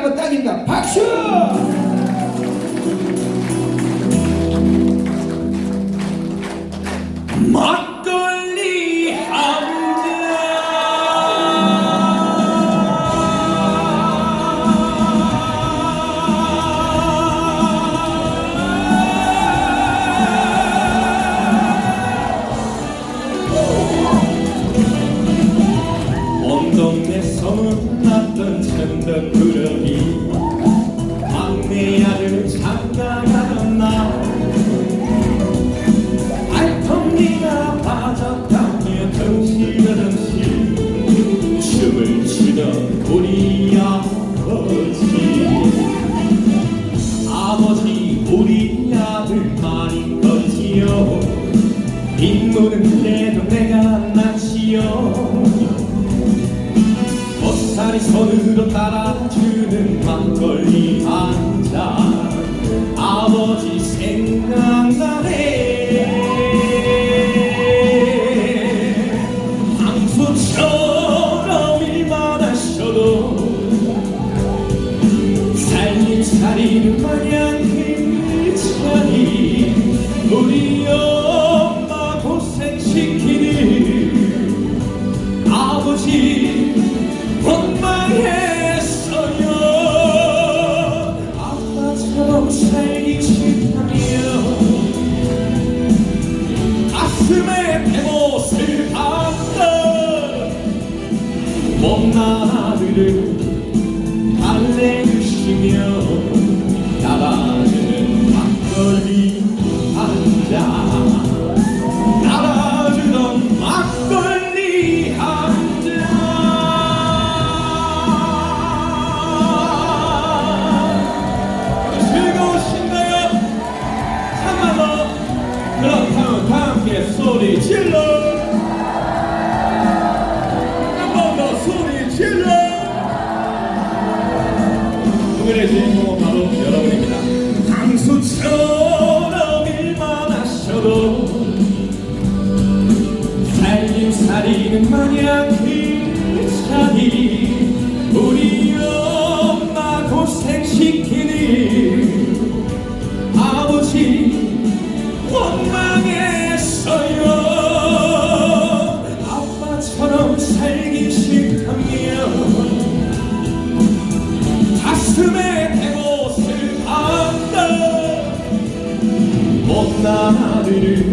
한번 딱입니다. 박수! 막걸리 온 동네 소문났던 천덕 장가가던 날 알통기가 빠졌다며 덩실덩실 춤을 추던 우리 아버지 아버지 우리 아들 많이 컸지요 인물은 그래도 내가 낫지요 보살이 손으로 따라주 아버지 생각나네. 황소처럼 일만 하셔도 살림살이는 마냥 힘차니? 우리 엄 못난 아들을 달래주시며 따라 Spirit.